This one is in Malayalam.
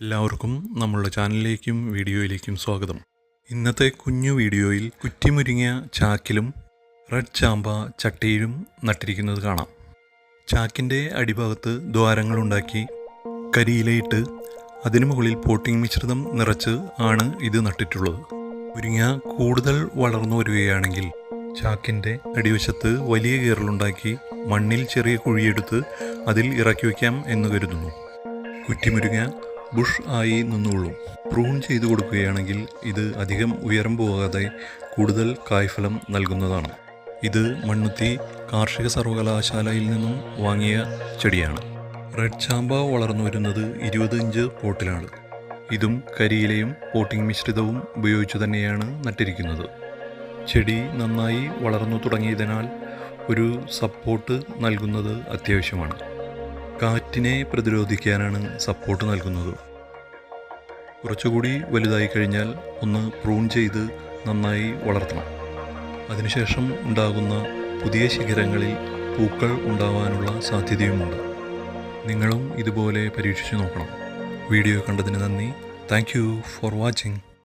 എല്ലാവർക്കും നമ്മളുടെ ചാനലിലേക്കും വീഡിയോയിലേക്കും സ്വാഗതം. ഇന്നത്തെ കുഞ്ഞു വീഡിയോയിൽ കുറ്റിമുരിങ്ങ ചാക്കിലും റെഡ് ചാമ്പ ചട്ടിയിലും നട്ടിരിക്കുന്നത് കാണാം. ചാക്കിന്റെ അടിഭാഗത്ത് ദ്വാരങ്ങളുണ്ടാക്കി കരിയിലയിട്ട് അതിനു മുകളിൽ പോട്ടിംഗ് മിശ്രിതം നിറച്ച് ആണ് ഇത് നട്ടിട്ടുള്ളത്. മുരിങ്ങ കൂടുതൽ വളർന്നു വരികയാണെങ്കിൽ ചാക്കിന്റെ അടിവശത്ത് വലിയ കീറലുണ്ടാക്കി മണ്ണിൽ ചെറിയ കുഴിയെടുത്ത് അതിൽ ഇറക്കി വയ്ക്കാം എന്ന് കരുതുന്നു. കുറ്റിമുരിങ്ങ ബുഷ് ആയി നിന്നുള്ളൂ പ്രൂൺ ചെയ്തു കൊടുക്കുകയാണെങ്കിൽ ഇത് അധികം ഉയരം പോകാതെ കൂടുതൽ കായ്ഫലം നൽകുന്നതാണ്. ഇത് മണ്ണുത്തി കാർഷിക സർവകലാശാലയിൽ നിന്നും വാങ്ങിയ ചെടിയാണ്. റെഡ് ചാമ്പ വളർന്നു വരുന്നത് ഇരുപത് ഇഞ്ച് പോട്ടിലാണ്. ഇതും കരിയിലയും പോട്ടിംഗ് മിശ്രിതവും ഉപയോഗിച്ചു തന്നെയാണ് നട്ടിരിക്കുന്നത്. ചെടി നന്നായി വളർന്നു തുടങ്ങിയതിനാൽ ഒരു സപ്പോർട്ട് നൽകുന്നത് അത്യാവശ്യമാണ്. കാറ്റിനെ പ്രതിരോധിക്കാനാണ് സപ്പോർട്ട് നൽകുന്നത്. കുറച്ചുകൂടി വലുതായി കഴിഞ്ഞാൽ ഒന്ന് പ്രൂൺ ചെയ്ത് നന്നായി വളർത്തണം. അതിനുശേഷം ഉണ്ടാകുന്ന പുതിയ ശിഖരങ്ങളിൽ പൂക്കൾ ഉണ്ടാവാനുള്ള സാധ്യതയുമുണ്ട്. നിങ്ങളും ഇതുപോലെ പരീക്ഷിച്ചു നോക്കണം. വീഡിയോ കണ്ടതിന് നന്ദി. Thank for watching